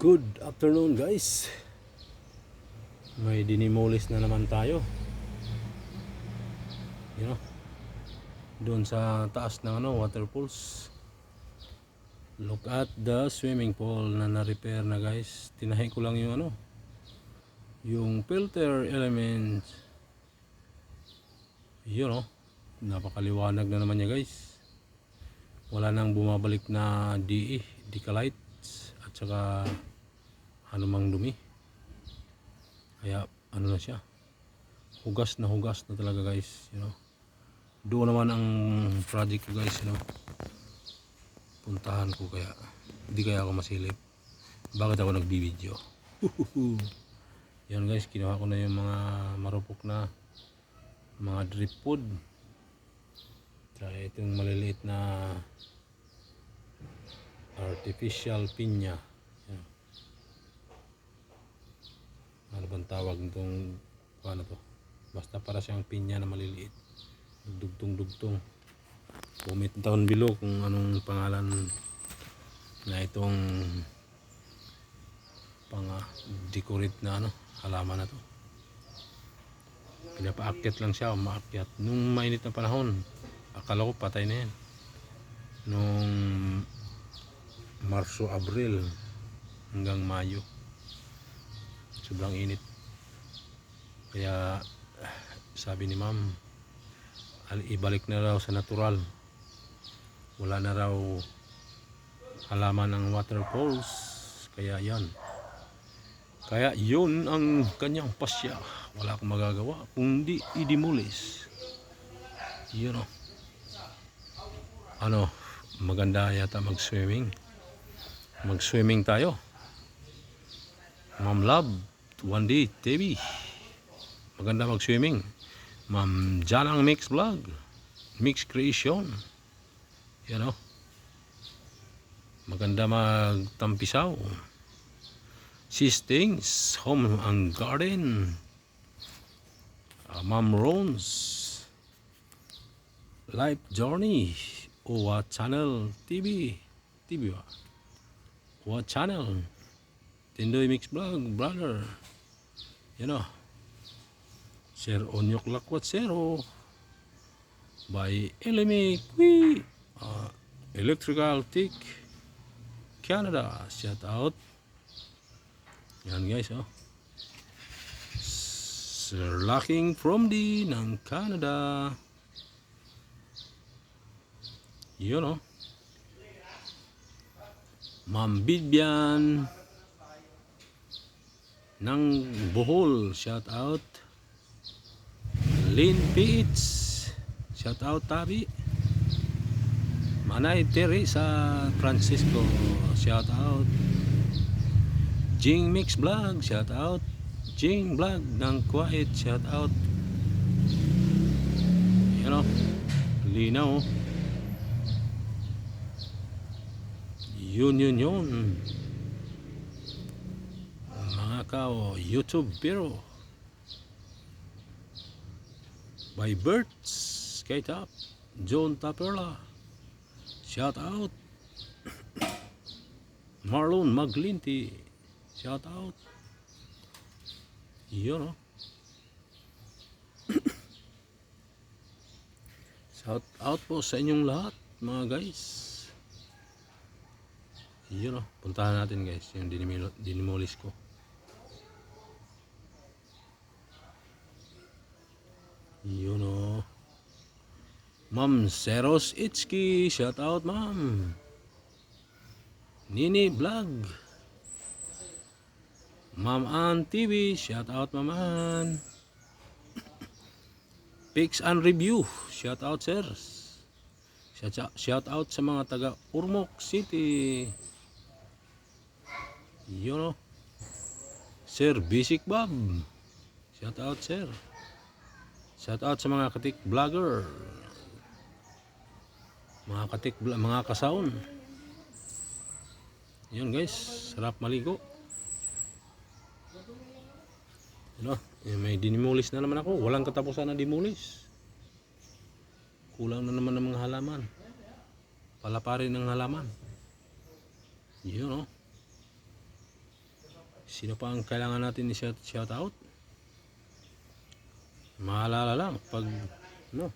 Good afternoon guys. May dinimolis na naman tayo. You know, doon sa taas ng ano, waterfalls. Look at the swimming pool na na-repair na guys. Tinahi ko lang yung ano, yung filter element. You know, napakaliwanag na naman niya guys. Wala nang bumabalik na DE, decalites at saka anumang dumi. Kaya ano na siya. Hugas na hugas na talaga guys, you know. Doon naman ang project ko guys, you know. Puntahan ko kaya hindi kaya ako masilip. Bakit ako nagbibideo? Yan guys, kinuha ko na yung mga marupok na mga drip food. Tsaka itong maliliit na artificial pinya. Yan. Ano bang tawag nitong ano to? Basta para siyang pinya na maliliit. Dugtong-dugtong. Comment down below kung anong pangalan na itong pang decorate na ano, halaman na to. Pinapaakyat lang siya, umaakyat. Nung mainit na panahon, akala ko patay na yan. Nung Marso, Abril hanggang Mayo. Sobrang init. Kaya sabi ni ma'am, al- ibalik na raw sa natural. Wala na raw halaman ng waterfalls. Kaya yan. Kaya yun ang kanyang pasya. Wala akong magagawa kundi idimulis. You. Ano, maganda yata mag-swimming. Mag-swimming tayo. Ma'am Love, one day, TV. Maganda mag-swimming. Ma'am Janang Mix Vlog. Mix Creation. You know. Maganda magtampisaw. Sistings, Home and Garden. Uh, Ma'am Rons. Life Journey. Owa Channel TV. TV ba? Owa Channel. Tindoy Mix Vlog, brother. You know. Share Onyok Lakwat Zero. By Kui. Uh, Electrical Tick. Canada. Shout out. Yan guys, oh. Sir Lacking from the ng Canada. Yun, oh. Ma'am Bibian ng Bohol, shout out. Lynn Pitts, shout out Tabi. Manay Teresa Francisco, shout out. Jing Mix Vlog, shout out. Jing Vlog ng Quiet, shout out. Yan o. Linaw. Yun yun yun. Mga kao, YouTube pero. By Birds, kay Tap, John Taperla. Shout out. Marlon Maglinti. Shout out. Yun oh. Shout out po sa inyong lahat mga guys. Yun oh. Puntahan natin guys yung dinimilo- dinimolis ko. Yun oh. Ma'am Seros Itski. Shout out ma'am. Nini Vlog. Ma'am Ann TV, shout out Ma'am Ann. Picks and Review, shout out sir. Shout out, shout out sa mga taga Urmok City. Yun o. Sir Basic Bob. Shout out sir. Shout out sa mga katik vlogger. Mga katik mga kasaon. Yun guys, sarap maligo. Ano, eh, may dinimulis na naman ako. Walang katapusan na dimulis. Kulang na naman ng mga halaman. Palaparin ng halaman. Yun oh. Sino pa ang kailangan natin i-shout shout out? Maalala lang pag no.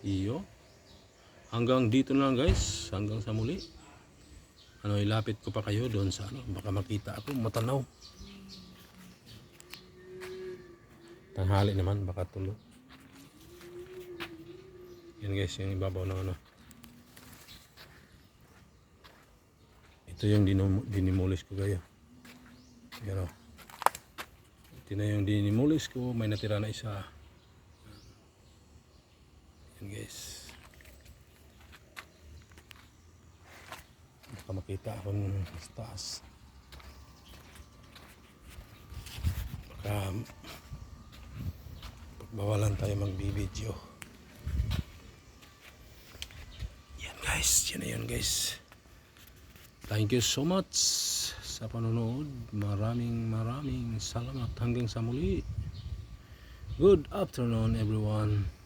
Iyo. Hanggang dito na lang guys. Hanggang sa muli. Ano, ilapit ko pa kayo doon sa ano. Baka makita ako. Matanaw. Tanghali naman. Baka tulog. Yan guys. Yung ibabaw ng ano. Ito yung dinimulis ko kayo. Yan o. Ito na yung dinimulis ko. May natira na isa. Yan guys. Baka makita ako sa taas. Baka pagbawalan tayo magbibideo. Yan guys. Yan na yun guys. Thank you so much sa panonood. Maraming maraming salamat hanggang sa muli. Good afternoon everyone.